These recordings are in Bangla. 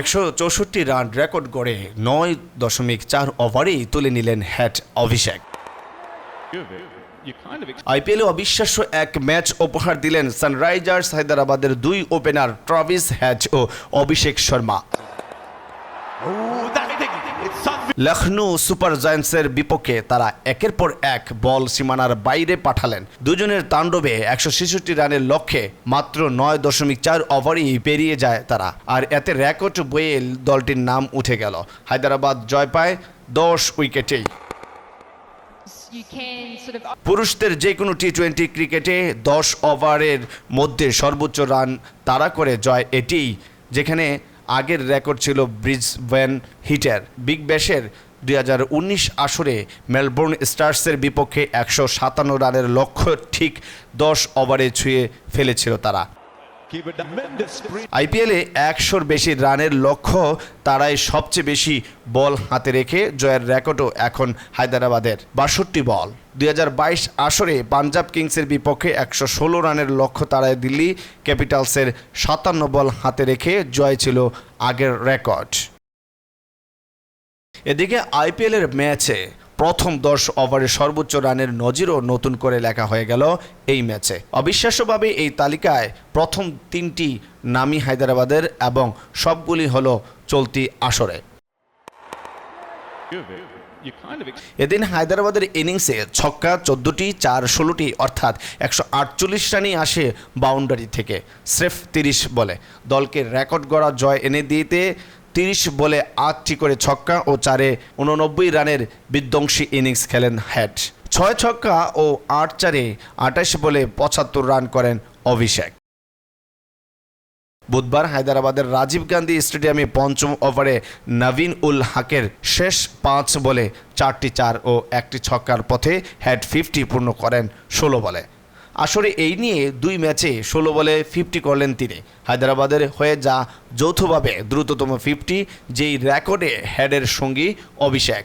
একশো চৌষট্টি রান রেকর্ড গড়ে নয় দশমিক চার ওভারেই তুলে নিলেন হ্যাট অভিষেক আইপিএলে অবিশ্বাস্য এক ম্যাচ উপহার দিলেন সানরাইজার্স হায়দ্রাবাদের দুই opener Travis hatch O Abhishek Sharma Oh. It's unbelievable. Lucknow super জায়ান্টসের বিপক্ষে তারা একের পর এক বল সীমানার বাইরে পাঠালেন। দুজনের তাণ্ডবে একশো ছেষট্টি রানের লক্ষ্যে মাত্র নয় দশমিক চার ওভারেই পেরিয়ে যায় তারা। আর এতে রেকর্ড বইয়ে দলটির নাম উঠে গেল। হায়দ্রাবাদ জয় পায় দশ উইকেটেই। পুরুষদের যে কোনো টি টোয়েন্টি ক্রিকেটে দশ ওভারের মধ্যে সর্বোচ্চ রান তাড়া করে জয় এটিই যেখানে আগের রেকর্ড ছিল ব্রিজ ভ্যান হিটার। বিগ ব্যাশের দুই হাজার উনিশ আসরে মেলবোর্ন স্টার্সের বিপক্ষে একশো সাতান্ন রানের লক্ষ্য ঠিক দশ ওভারে ছুঁয়ে ফেলেছিল তারা। আইপিএলে একশোর বেশি রানের লক্ষ্য তারাই সবচেয়ে বেশি বল হাতে রেখে জয়ের রেকর্ডও এখন হায়দ্রাবাদের বাষট্টি বল। দু হাজার বাইশ আসরে পাঞ্জাব কিংসের বিপক্ষে একশো ষোলো রানের লক্ষ্য তারায় দিল্লি ক্যাপিটালসের সাতান্ন বল হাতে রেখে জয় ছিল আগের রেকর্ড। এদিকে আইপিএলের ম্যাচে প্রথম দশ ওভারে সর্বোচ্চ রানের নজিরও নতুন করে লেখা হয়ে গেল এই ম্যাচে। অবিশ্বাস্যভাবে এই তালিকায় প্রথম তিনটি নামি হায়দ্রাবাদের এবং সবগুলি হল চলতি আসরে। এদিন হায়দ্রাবাদের ইনিংসে ছক্কা চোদ্দোটি, চার ষোলোটি, অর্থাৎ একশো আটচল্লিশ রানই আসে বাউন্ডারি থেকে, স্রেফ তিরিশ বলে। দলকে রেকর্ড গড়া জয় এনে দিতে তিরিশ বলে আটটি করে ছক্কা ও চারে উননব্বই রানের বিধ্বংসী ইনিংস খেলেন হ্যাট ছয় ছক্কা ও আট চারে আঠাশ বলে পঁচাত্তর রান করেন অভিষেক। বুধবার হায়দ্রাবাদের রাজীব গান্ধী স্টেডিয়ামে পঞ্চম ওভারে নবীন উল হাকের শেষ পাঁচ বলে চারটি চার ও একটি ছক্কার পথে হ্যাড ফিফটি পূর্ণ করেন ষোলো বলে। আসলে এই নিয়ে দুই ম্যাচে ষোলো বলে ফিফটি করলেন তিনি। হায়দ্রাবাদের হয়ে যা যৌথভাবে দ্রুততম ফিফটি যেই রেকর্ডে হেডের সঙ্গী অভিষেক।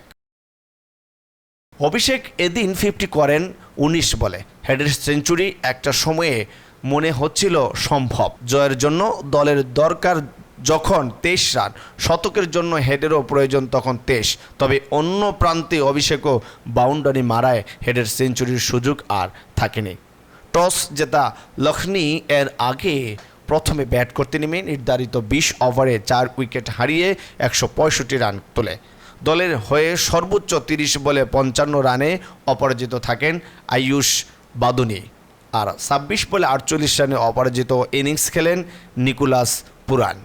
অভিষেক এদিন ফিফটি করেন উনিশ বলে। হেডের সেঞ্চুরি একটা সময়ে মনে হচ্ছিল সম্ভব। জয়ের জন্য দলের দরকার যখন তেইশ রান, শতকের জন্য হেডেরও প্রয়োজন তখন তেইশ। তবে অন্য প্রান্তে অভিষেকও বাউন্ডারি মারায় হেডের সেঞ্চুরির সুযোগ আর থাকেনি। টস জেতা লখনি এর আগে প্রথমে ব্যাট করতে নেমে নির্ধারিত বিশ ওভারে চার উইকেট হারিয়ে একশো পঁয়ষট্টি রান তোলে। দলের হয়ে সর্বোচ্চ তিরিশ বলে পঞ্চান্ন রানে অপরাজিত থাকেন আয়ুষ বাদুনি। আর ছাব্বিশ বলে আটচল্লিশ রানে অপরাজিত ইনিংস খেলেন নিকোলাস পুরান।